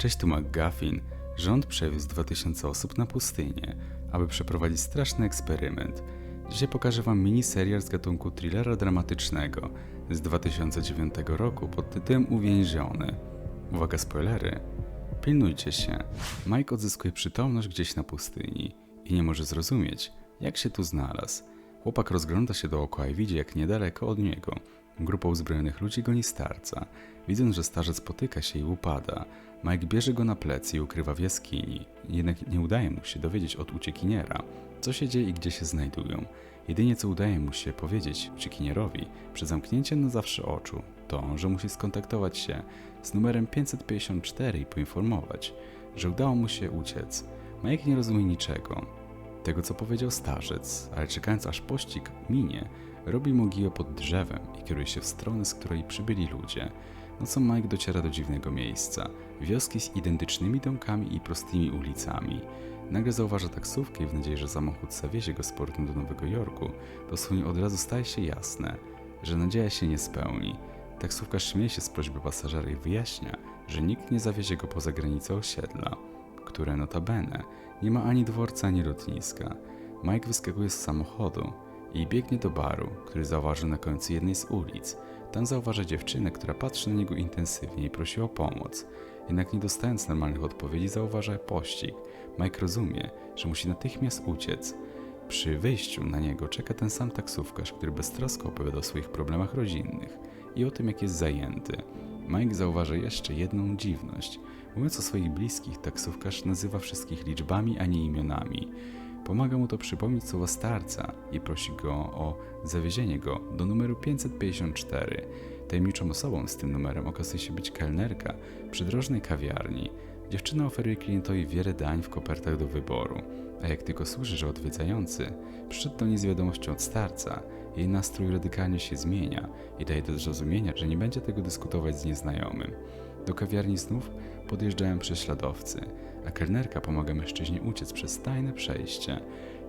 Cześć tu McGuffin. Rząd przewiózł 2000 osób na pustynię, aby przeprowadzić straszny eksperyment. Dzisiaj pokażę wam miniserial z gatunku thrillera dramatycznego z 2009 roku pod tytułem Uwięziony. Uwaga spoilery. Pilnujcie się. Mike odzyskuje przytomność gdzieś na pustyni i nie może zrozumieć, jak się tu znalazł. Chłopak rozgląda się dookoła i widzi, jak niedaleko od niego grupa uzbrojonych ludzi goni starca. Widząc, że starzec spotyka się i upada, Mike bierze go na plecy i ukrywa w jaskini. Jednak nie udaje mu się dowiedzieć od uciekiniera, co się dzieje i gdzie się znajdują. Jedynie co udaje mu się powiedzieć uciekinierowi przed zamknięciem na zawsze oczu, to, że musi skontaktować się z numerem 554 i poinformować, że udało mu się uciec. Mike nie rozumie niczego, tego co powiedział starzec, ale czekając aż pościg minie, robi mogiłę pod drzewem i kieruje się w stronę, z której przybyli ludzie. Nocą Mike dociera do dziwnego miejsca, wioski z identycznymi domkami i prostymi ulicami. Nagle zauważa taksówkę i w nadziei, że samochód zawiezie go z portem do Nowego Jorku, dosłownie od razu staje się jasne, że nadzieja się nie spełni. Taksówkarz śmieje się z prośby pasażera i wyjaśnia, że nikt nie zawiezie go poza granicę osiedla, które notabene nie ma ani dworca, ani lotniska. Mike wyskakuje z samochodu i biegnie do baru, który zauważył na końcu jednej z ulic. Tam zauważa dziewczynę, która patrzy na niego intensywnie i prosi o pomoc. Jednak nie dostając normalnych odpowiedzi, zauważa pościg. Mike rozumie, że musi natychmiast uciec. Przy wyjściu na niego czeka ten sam taksówkarz, który beztrosko opowiada o swoich problemach rodzinnych i o tym, jak jest zajęty. Mike zauważa jeszcze jedną dziwność. Mówiąc o swoich bliskich, taksówkarz nazywa wszystkich liczbami, a nie imionami. Pomaga mu to przypomnieć słowa starca i prosi go o zawiezienie go do numeru 554. Tajemniczą osobą z tym numerem okazuje się być kelnerka przydrożnej kawiarni. Dziewczyna oferuje klientowi wiele dań w kopertach do wyboru, a jak tylko słyszy, że odwiedzający przyszedł do niej z wiadomością od starca, jej nastrój radykalnie się zmienia i daje do zrozumienia, że nie będzie tego dyskutować z nieznajomym. Do kawiarni znów podjeżdżają prześladowcy, a kelnerka pomaga mężczyźnie uciec przez tajne przejście.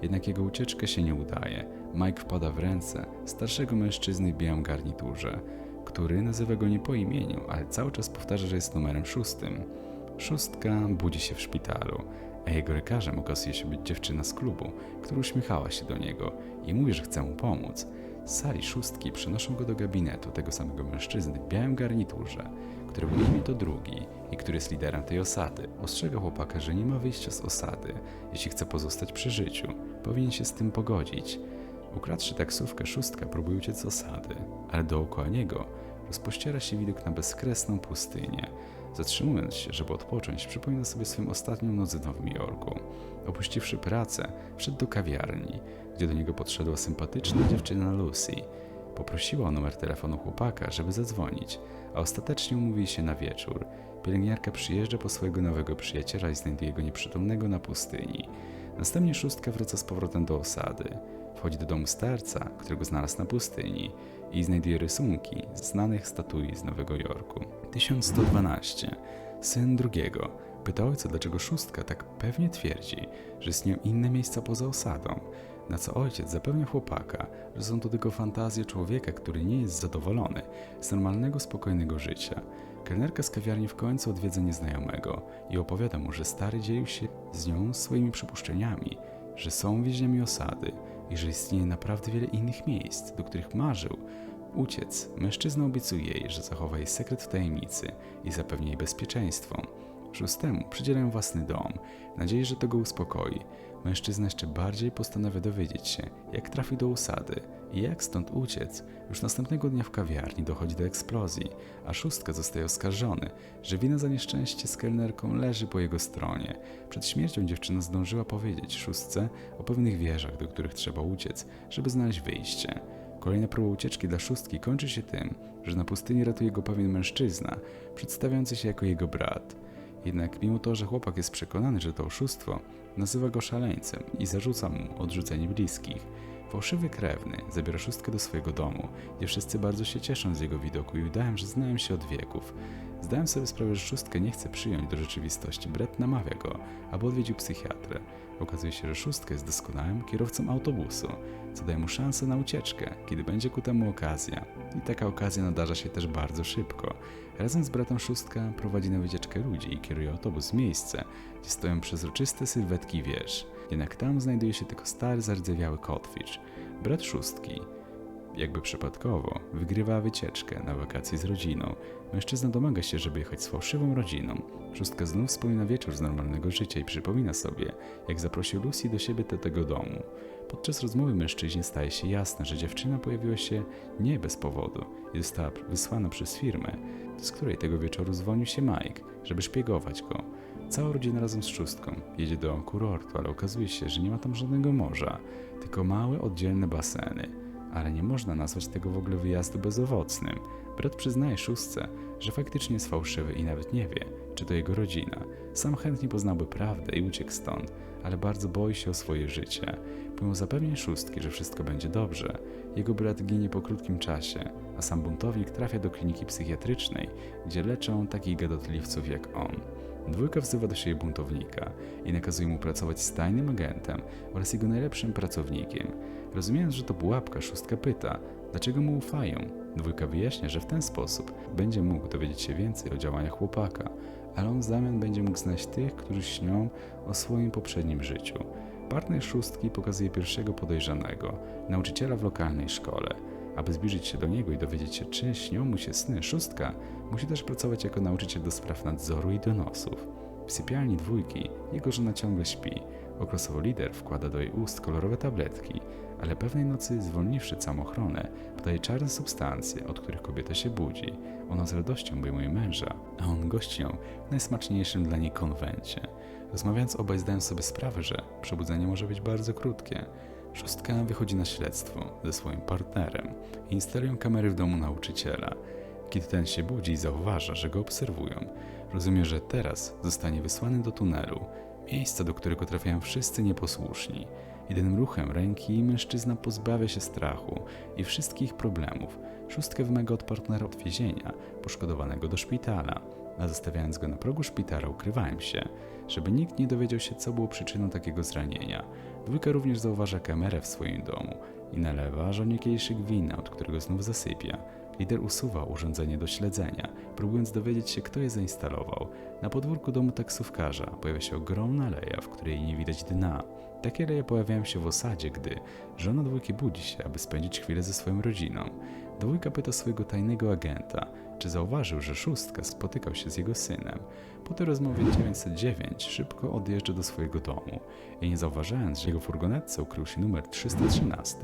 Jednak jego ucieczka się nie udaje. Mike wpada w ręce starszego mężczyzny w białym garniturze, który nazywa go nie po imieniu, ale cały czas powtarza, że jest numerem szóstym. Szóstka budzi się w szpitalu, a jego lekarzem okazuje się być dziewczyna z klubu, która uśmiechała się do niego i mówi, że chce mu pomóc. Z sali szóstki przenoszą go do gabinetu tego samego mężczyzny w białym garniturze, którego imię to drugi i który jest liderem tej osady. Ostrzega chłopaka, że nie ma wyjścia z osady, jeśli chce pozostać przy życiu. Powinien się z tym pogodzić. Ukradłszy taksówkę, szóstka próbuje uciec z osady, ale dookoła niego rozpościera się widok na bezkresną pustynię. Zatrzymując się, żeby odpocząć, przypomina sobie swoją ostatnią noc w Nowym Jorku. Opuściwszy pracę, wszedł do kawiarni, gdzie do niego podszedła sympatyczna dziewczyna Lucy. Poprosiła o numer telefonu chłopaka, żeby zadzwonić, a ostatecznie umówi się na wieczór. Pielęgniarka przyjeżdża po swojego nowego przyjaciela i znajduje go nieprzytomnego na pustyni. Następnie szóstka wraca z powrotem do osady. Wchodzi do domu starca, którego znalazł na pustyni i znajduje rysunki znanych statui z Nowego Jorku. 1112. Syn drugiego. Pyta ojca, dlaczego szóstka tak pewnie twierdzi, że istnieją inne miejsca poza osadą. Na co ojciec zapewnia chłopaka, że są to tylko fantazje człowieka, który nie jest zadowolony z normalnego, spokojnego życia. Kelnerka z kawiarni w końcu odwiedza nieznajomego i opowiada mu, że stary dzielił się z nią swoimi przypuszczeniami, że są więźniami osady i że istnieje naprawdę wiele innych miejsc, do których marzył uciec. Mężczyzna obiecuje jej, że zachowa jej sekret w tajemnicy i zapewni jej bezpieczeństwo. Szóstemu przydzielają własny dom, w nadziei, że to go uspokoi. Mężczyzna jeszcze bardziej postanawia dowiedzieć się, jak trafi do osady i jak stąd uciec. Już następnego dnia w kawiarni dochodzi do eksplozji, a szóstka zostaje oskarżony, że wina za nieszczęście z kelnerką leży po jego stronie. Przed śmiercią dziewczyna zdążyła powiedzieć szóstce o pewnych wieżach, do których trzeba uciec, żeby znaleźć wyjście. Kolejna próba ucieczki dla szóstki kończy się tym, że na pustyni ratuje go pewien mężczyzna, przedstawiający się jako jego brat. Jednak mimo to, że chłopak jest przekonany, że to oszustwo, nazywa go szaleńcem i zarzuca mu odrzucenie bliskich. Fałszywy krewny zabiera szóstkę do swojego domu, gdzie wszyscy bardzo się cieszą z jego widoku i udają, że znają się od wieków. Zdałem sobie sprawę, że szóstkę nie chce przyjąć do rzeczywistości. Brett namawia go, aby odwiedził psychiatrę. Okazuje się, że szóstka jest doskonałym kierowcą autobusu, co daje mu szansę na ucieczkę, kiedy będzie ku temu okazja. I taka okazja nadarza się też bardzo szybko. Razem z bratem szóstka prowadzi na wycieczkę ludzi i kieruje autobus w miejsce, gdzie stoją przezroczyste sylwetki wież. Jednak tam znajduje się tylko stary, zardzewiały kotwicz. Brat szóstki, jakby przypadkowo, wygrywa wycieczkę na wakacje z rodziną. Mężczyzna domaga się, żeby jechać z fałszywą rodziną. Szóstka znów wspomina wieczór z normalnego życia i przypomina sobie, jak zaprosił Lucy do siebie do tego domu. Podczas rozmowy mężczyźnie staje się jasne, że dziewczyna pojawiła się nie bez powodu i została wysłana przez firmę, z której tego wieczoru dzwonił się Mike, żeby szpiegować go. Cała rodzina razem z szóstką jedzie do kurortu, ale okazuje się, że nie ma tam żadnego morza, tylko małe oddzielne baseny. Ale nie można nazwać tego w ogóle wyjazdu bezowocnym. Brat przyznaje szóstce, że faktycznie jest fałszywy i nawet nie wie, czy to jego rodzina. Sam chętnie poznałby prawdę i uciekł stąd, ale bardzo boi się o swoje życie. Pomimo zapewnień szóstki, że wszystko będzie dobrze, jego brat ginie po krótkim czasie, a sam buntownik trafia do kliniki psychiatrycznej, gdzie leczą takich gadatliwców jak on. Dwójka wzywa do siebie buntownika i nakazuje mu pracować z tajnym agentem oraz jego najlepszym pracownikiem. Rozumiejąc, że to pułapka, szóstka pyta, dlaczego mu ufają. Dwójka wyjaśnia, że w ten sposób będzie mógł dowiedzieć się więcej o działaniach chłopaka, ale on w zamian będzie mógł znać tych, którzy śnią o swoim poprzednim życiu. Partner szóstki pokazuje pierwszego podejrzanego, nauczyciela w lokalnej szkole. Aby zbliżyć się do niego i dowiedzieć się, czy śnią mu się sny, szóstka musi też pracować jako nauczyciel do spraw nadzoru i donosów. W sypialni dwójki jego żona ciągle śpi. Okresowo lider wkłada do jej ust kolorowe tabletki, ale pewnej nocy, zwolniwszy całą ochronę, podaje czarne substancje, od których kobieta się budzi. Ona z radością obejmuje męża, a on gości ją w najsmaczniejszym dla niej konwencie. Rozmawiając obaj zdają sobie sprawę, że przebudzenie może być bardzo krótkie. Szóstka wychodzi na śledztwo ze swoim partnerem i instalują kamery w domu nauczyciela. Kiedy ten się budzi i zauważa, że go obserwują, rozumie, że teraz zostanie wysłany do tunelu, miejsca, do którego trafiają wszyscy nieposłuszni. Jedynym ruchem ręki mężczyzna pozbawia się strachu i wszystkich problemów. Szóstkę wymaga od partnera odwiezienia poszkodowanego do szpitala, a zostawiając go na progu szpitala ukrywałem się, żeby nikt nie dowiedział się, co było przyczyną takiego zranienia. Dwójka również zauważa kamerę w swoim domu i nalewa żonie kieliszek wina, od którego znów zasypia. Lider usuwa urządzenie do śledzenia, próbując dowiedzieć się, kto je zainstalował. Na podwórku domu taksówkarza pojawia się ogromna leja, w której nie widać dna. Takie leje pojawiają się w osadzie, gdy żona dwójki budzi się, aby spędzić chwilę ze swoją rodziną. Dwójka pyta swojego tajnego agenta, czy zauważył, że szóstka spotykał się z jego synem. Po tej rozmowie 909 szybko odjeżdża do swojego domu i nie zauważając, że jego furgonetce ukrył się numer 313,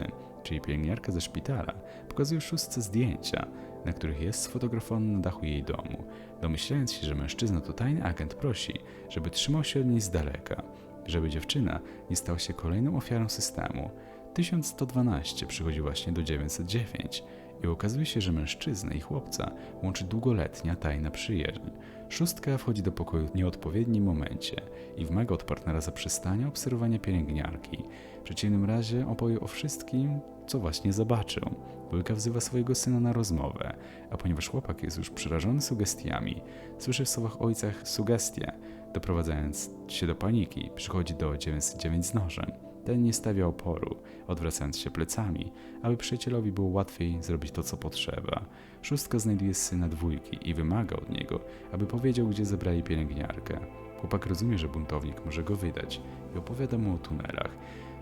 czyli pielęgniarka ze szpitala, pokazuje szóstce zdjęcia, na których jest sfotografowany na dachu jej domu. Domyślając się, że mężczyzna to tajny agent prosi, żeby trzymał się od niej z daleka, żeby dziewczyna nie stała się kolejną ofiarą systemu. 1112 przychodzi właśnie do 909 i okazuje się, że mężczyznę i chłopca łączy długoletnia tajna przyjaźń. Szóstka wchodzi do pokoju w nieodpowiednim momencie i wymaga od partnera zaprzestania obserwowania pielęgniarki. W przeciwnym razie opowie o wszystkim, co właśnie zobaczył. Dwójka wzywa swojego syna na rozmowę, a ponieważ chłopak jest już przerażony sugestiami, słyszy w słowach ojca sugestie, doprowadzając się do paniki, przychodzi do 909 z nożem. Ten nie stawia oporu, odwracając się plecami, aby przyjacielowi było łatwiej zrobić to, co potrzeba. Szóstka znajduje syna dwójki i wymaga od niego, aby powiedział, gdzie zebrali pielęgniarkę. Chłopak rozumie, że buntownik może go wydać i opowiada mu o tunelach.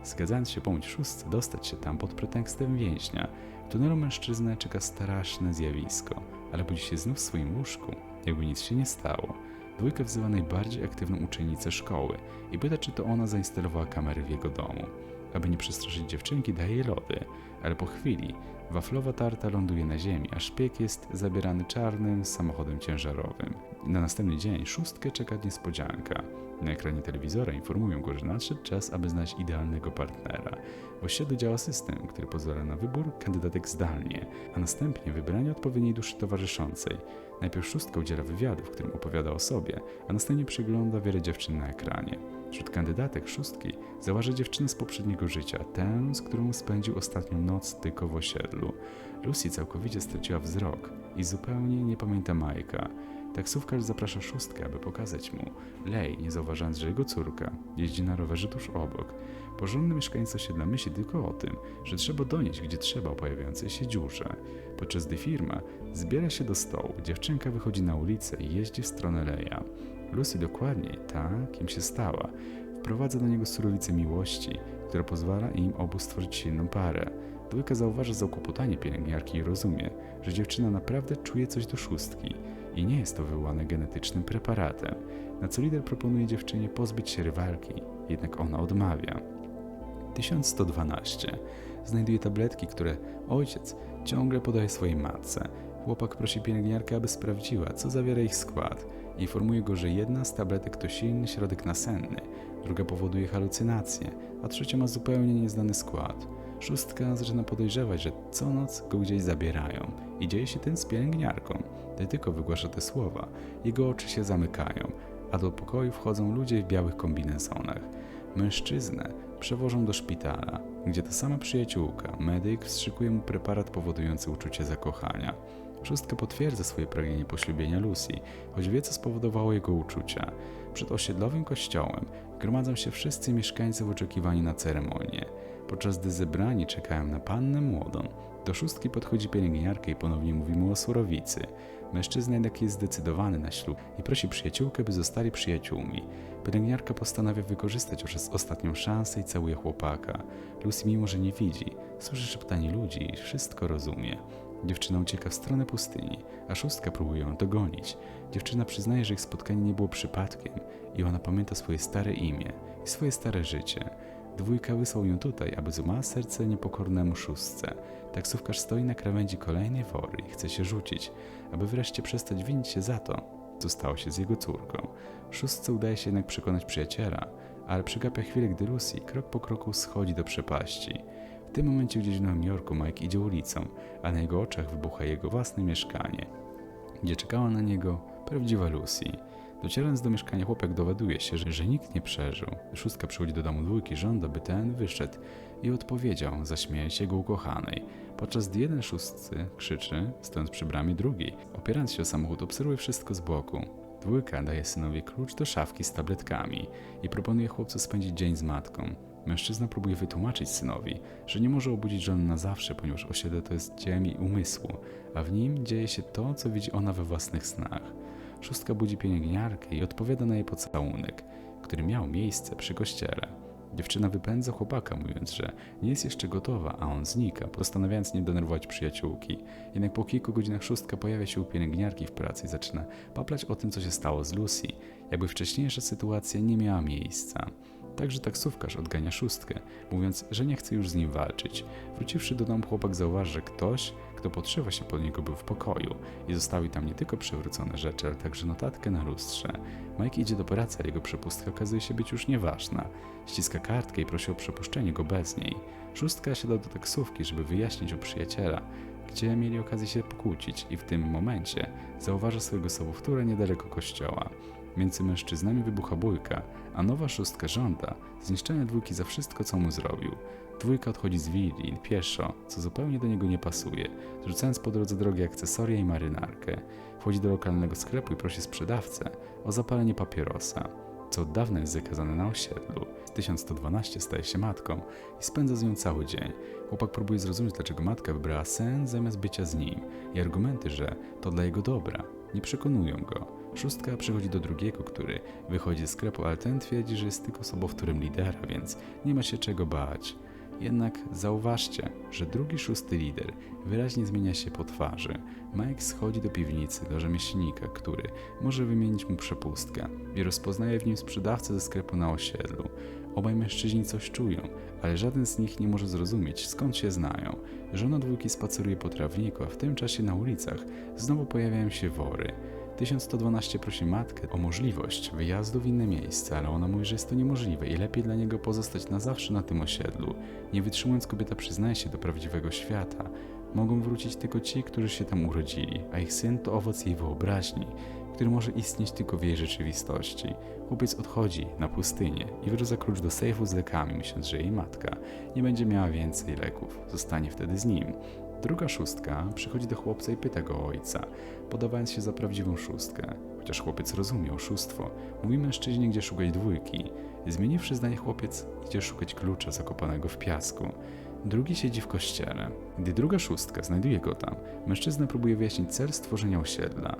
Zgadzając się pomóc szóstce dostać się tam pod pretekstem więźnia, w tunelu mężczyznę czeka straszne zjawisko, ale budzi się znów w swoim łóżku, jakby nic się nie stało. Dwójka wzywa najbardziej aktywną uczennicę szkoły i pyta, czy to ona zainstalowała kamery w jego domu. Aby nie przestraszyć dziewczynki, daje jej lody, ale po chwili waflowa tarta ląduje na ziemi, a szpieg jest zabierany czarnym samochodem ciężarowym. Na następny dzień szóstkę czeka niespodzianka. Na ekranie telewizora informują go, że nadszedł czas, aby znaleźć idealnego partnera. W osiedlu działa system, który pozwala na wybór kandydatek zdalnie, a następnie wybranie odpowiedniej duszy towarzyszącej. Najpierw szóstka udziela wywiadu, w którym opowiada o sobie, a następnie przegląda wiele dziewczyn na ekranie. Wśród kandydatek szóstki zauważa dziewczynę z poprzedniego życia, tę, z którą spędził ostatnią noc tylko w osiedlu. Lucy całkowicie straciła wzrok i zupełnie nie pamięta Majka. Taksówkarz zaprasza szóstkę, aby pokazać mu. Lej, nie zauważając, że jego córka jeździ na rowerze tuż obok. Porządny mieszkaniec osiedla myśli tylko o tym, że trzeba donieść, gdzie trzeba o pojawiającej się dziurze. Podczas gdy firma zbiera się do stołu, dziewczynka wychodzi na ulicę i jeździ w stronę Leja. Lucy dokładniej, ta, kim się stała, wprowadza do niego surowicę miłości, która pozwala im obu stworzyć silną parę. Dwójka zauważa zakłopotanie pielęgniarki i rozumie, że dziewczyna naprawdę czuje coś do szóstki i nie jest to wywołane genetycznym preparatem. Na co lider proponuje dziewczynie pozbyć się rywalki, jednak ona odmawia. 1112. Znajduje tabletki, które ojciec ciągle podaje swojej matce. Chłopak prosi pielęgniarkę, aby sprawdziła, co zawiera ich skład. Informuje go, że jedna z tabletek to silny środek nasenny, druga powoduje halucynacje, a trzecia ma zupełnie nieznany skład. Szóstka zaczyna podejrzewać, że co noc go gdzieś zabierają i dzieje się ten z pielęgniarką. Gdy tylko wygłasza te słowa, jego oczy się zamykają, a do pokoju wchodzą ludzie w białych kombinezonach. Mężczyznę przewożą do szpitala, gdzie ta sama przyjaciółka, medyk, wstrzykuje mu preparat powodujący uczucie zakochania. Szóstka potwierdza swoje pragnienie poślubienia Lucy, choć wie, co spowodowało jego uczucia. Przed osiedlowym kościołem gromadzą się wszyscy mieszkańcy w oczekiwaniu na ceremonię. Podczas gdy zebrani czekają na pannę młodą, do szóstki podchodzi pielęgniarka i ponownie mówi mu o surowicy. Mężczyzna jednak jest zdecydowany na ślub i prosi przyjaciółkę, by zostali przyjaciółmi. Pielęgniarka postanawia wykorzystać oraz ostatnią szansę i całuje chłopaka. Lucy, mimo że nie widzi, słyszy szeptanie ludzi i wszystko rozumie. Dziewczyna ucieka w stronę pustyni, a szóstka próbuje ją dogonić. Dziewczyna przyznaje, że ich spotkanie nie było przypadkiem i ona pamięta swoje stare imię i swoje stare życie. Dwójka wysłał ją tutaj, aby złamała serce niepokornemu szóstce. Taksówkarz stoi na krawędzi kolejnej wory i chce się rzucić, aby wreszcie przestać winić się za to, co stało się z jego córką. Szóstce udaje się jednak przekonać przyjaciela, ale przegapia chwilę, gdy Lucy krok po kroku schodzi do przepaści. Tym momencie gdzieś w Nowym Jorku Mike idzie ulicą, a na jego oczach wybucha jego własne mieszkanie, gdzie czekała na niego prawdziwa Lucy. Docierając do mieszkania, chłopak dowiaduje się, że, że nikt nie przeżył. Szóstka przychodzi do domu dwójki, żąda, by ten wyszedł i odpowiedział, zaśmieje się jego ukochanej. Podczas gdy jeden szóstcy krzyczy, stojąc przy bramie drugiej. Opierając się o samochód, obserwuje wszystko z boku. Dwójka daje synowi klucz do szafki z tabletkami i proponuje chłopcu spędzić dzień z matką. Mężczyzna próbuje wytłumaczyć synowi, że nie może obudzić żony na zawsze, ponieważ osiedle to jest dziełem jej umysłu, a w nim dzieje się to, co widzi ona we własnych snach. Szóstka budzi pielęgniarkę i odpowiada na jej pocałunek, który miał miejsce przy kościele. Dziewczyna wypędza chłopaka, mówiąc, że nie jest jeszcze gotowa, a on znika, postanawiając nie denerwować przyjaciółki. Jednak po kilku godzinach szóstka pojawia się u pielęgniarki w pracy i zaczyna paplać o tym, co się stało z Lucy, jakby wcześniejsza sytuacja nie miała miejsca. Także taksówkarz odgania szóstkę, mówiąc, że nie chce już z nim walczyć. Wróciwszy do domu, chłopak zauważy, że ktoś, kto podszywa się pod niego, był w pokoju i zostawił tam nie tylko przewrócone rzeczy, ale także notatkę na lustrze. Mike idzie do pracy, ale jego przepustka okazuje się być już nieważna. Ściska kartkę i prosi o przepuszczenie go bez niej. Szóstka siada do taksówki, żeby wyjaśnić u przyjaciela, gdzie mieli okazję się pokłócić i w tym momencie zauważa swojego sobowtóra niedaleko kościoła. Między mężczyznami wybucha bójka, a nowa szóstka żąda zniszczenia dwójki za wszystko, co mu zrobił. Dwójka odchodzi z willi pieszo, co zupełnie do niego nie pasuje, rzucając po drodze drogie akcesoria i marynarkę. Wchodzi do lokalnego sklepu i prosi sprzedawcę o zapalenie papierosa, co od dawna jest zakazane na osiedlu. W 1112 staje się matką i spędza z nią cały dzień. Chłopak próbuje zrozumieć, dlaczego matka wybrała sen zamiast bycia z nim i argumenty, że to dla jego dobra, nie przekonują go. Szóstka przychodzi do drugiego, który wychodzi ze sklepu, ale ten twierdzi, że jest tylko sobowtórem lidera, więc nie ma się czego bać. Jednak zauważcie, że drugi szósty lider wyraźnie zmienia się po twarzy. Mike schodzi do piwnicy do rzemieślnika, który może wymienić mu przepustkę i rozpoznaje w nim sprzedawcę ze sklepu na osiedlu. Obaj mężczyźni coś czują, ale żaden z nich nie może zrozumieć, skąd się znają. Żona dwójki spaceruje po trawniku, a w tym czasie na ulicach znowu pojawiają się wory. 1112 prosi matkę o możliwość wyjazdu w inne miejsce, ale ona mówi, że jest to niemożliwe i lepiej dla niego pozostać na zawsze na tym osiedlu. Nie wytrzymując, kobieta przyznaje się do prawdziwego świata. Mogą wrócić tylko ci, którzy się tam urodzili, a ich syn to owoc jej wyobraźni, który może istnieć tylko w jej rzeczywistości. Chłopiec odchodzi na pustynię i wyrzuca klucz do sejfu z lekami, myśląc, że jej matka nie będzie miała więcej leków. Zostanie wtedy z nim. Druga szóstka przychodzi do chłopca i pyta go o ojca, podawając się za prawdziwą szóstkę. Chociaż chłopiec rozumie oszustwo, mówi mężczyźnie, gdzie szukać dwójki. Zmieniwszy zdanie, chłopiec idzie szukać klucza zakopanego w piasku. Drugi siedzi w kościele. Gdy druga szóstka znajduje go tam, mężczyzna próbuje wyjaśnić cel stworzenia osiedla.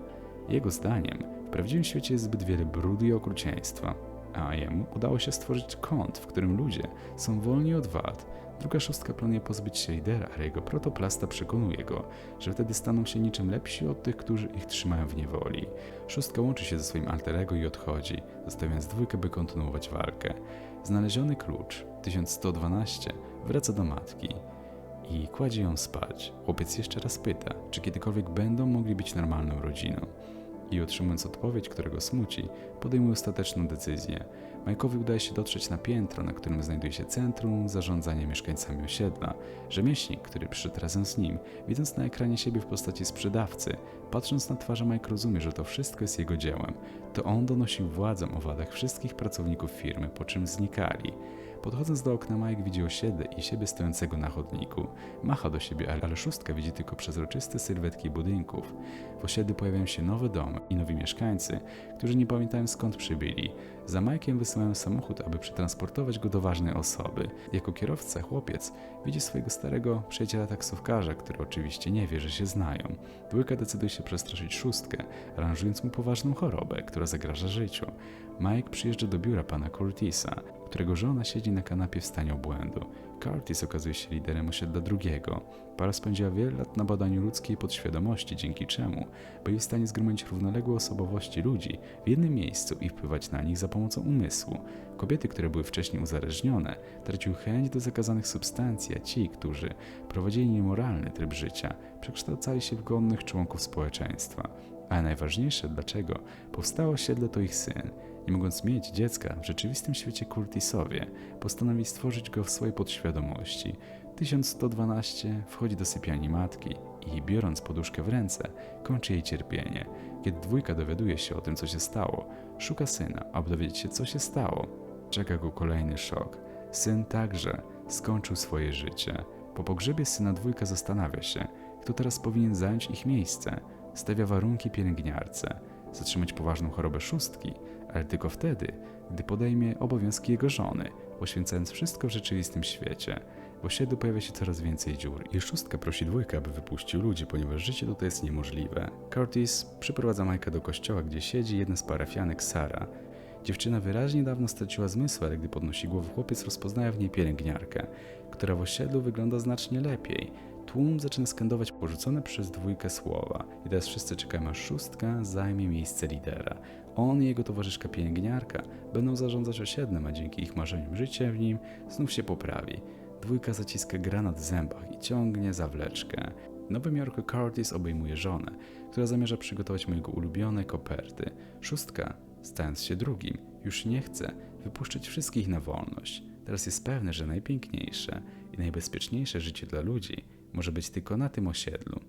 Jego zdaniem, w prawdziwym świecie jest zbyt wiele brudu i okrucieństwa, a jemu udało się stworzyć kąt, w którym ludzie są wolni od wad. Druga szóstka planuje pozbyć się lidera, ale jego protoplasta przekonuje go, że wtedy staną się niczym lepsi od tych, którzy ich trzymają w niewoli. Szóstka łączy się ze swoim alterego i odchodzi, zostawiając dwójkę, by kontynuować walkę. Znaleziony klucz, 1112, wraca do matki i kładzie ją spać. Chłopiec jeszcze raz pyta, czy kiedykolwiek będą mogli być normalną rodziną. I otrzymując odpowiedź, która go smuci, podejmuje ostateczną decyzję. Majkowi udaje się dotrzeć na piętro, na którym znajduje się centrum zarządzania mieszkańcami osiedla. Rzemieślnik, który przyszedł razem z nim, widząc na ekranie siebie w postaci sprzedawcy, patrząc na twarze Mike rozumie, że to wszystko jest jego dziełem. To on donosił władzom o wadach wszystkich pracowników firmy, po czym znikali. Podchodząc do okna, Mike widzi osiedle i siebie stojącego na chodniku. Macha do siebie, ale- szóstka widzi tylko przezroczyste sylwetki budynków. W osiedlu pojawiają się nowe domy i nowi mieszkańcy, którzy nie pamiętają skąd przybyli. Za Mike'iem wysyłają samochód, aby przetransportować go do ważnej osoby. Jako kierowca chłopiec widzi swojego starego przyjaciela taksówkarza, który oczywiście nie wie, że się znają. Dwójka decyduje się przestraszyć szóstkę, aranżując mu poważną chorobę, która zagraża życiu. Mike przyjeżdża do biura pana Curtisa, którego żona siedzi na kanapie w stanie obłędu. Curtis okazuje się liderem osiedla drugiego. Para spędziła wiele lat na badaniu ludzkiej podświadomości, dzięki czemu byli w stanie zgromadzić równoległe osobowości ludzi w jednym miejscu i wpływać na nich za pomocą umysłu. Kobiety, które były wcześniej uzależnione, traciły chęć do zakazanych substancji, a ci, którzy prowadzili niemoralny tryb życia, przekształcali się w godnych członków społeczeństwa. Ale najważniejsze, dlaczego powstało osiedle, to ich syn. Nie mogąc mieć dziecka w rzeczywistym świecie Curtisowie, postanowili stworzyć go w swojej podświadomości. 1112 wchodzi do sypialni matki i, biorąc poduszkę w ręce, kończy jej cierpienie. Kiedy dwójka dowiaduje się o tym, co się stało, szuka syna, aby dowiedzieć się, co się stało. Czeka go kolejny szok. Syn także skończył swoje życie. Po pogrzebie syna dwójka zastanawia się, kto teraz powinien zająć ich miejsce. Stawia warunki pielęgniarce, zatrzymać poważną chorobę szóstki, ale tylko wtedy, gdy podejmie obowiązki jego żony, poświęcając wszystko w rzeczywistym świecie. W osiedlu pojawia się coraz więcej dziur i szóstka prosi dwójkę, aby wypuścił ludzi, ponieważ życie tutaj jest niemożliwe. Curtis przyprowadza Majka do kościoła, gdzie siedzi jedna z parafianek, Sara. Dziewczyna wyraźnie dawno straciła zmysł, ale gdy podnosi głowę, chłopiec rozpoznaje w niej pielęgniarkę, która w osiedlu wygląda znacznie lepiej. Tłum zaczyna skandować porzucone przez dwójkę słowa i teraz wszyscy czekają, aż szóstka zajmie miejsce lidera. On i jego towarzyszka pielęgniarka będą zarządzać osiedlem, a dzięki ich marzeniom życie w nim znów się poprawi. Dwójka zaciska granat w zębach i ciągnie zawleczkę. W Nowym Jorku Curtis obejmuje żonę, która zamierza przygotować mojego ulubione koperty. Szóstka, stając się drugim, już nie chce wypuszczać wszystkich na wolność. Teraz jest pewny, że najpiękniejsze i najbezpieczniejsze życie dla ludzi może być tylko na tym osiedlu.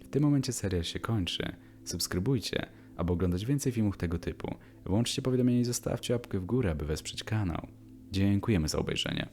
W tym momencie serial się kończy. Subskrybujcie, aby oglądać więcej filmów tego typu. Włączcie powiadomienia i zostawcie łapkę w górę, aby wesprzeć kanał. Dziękujemy za obejrzenie.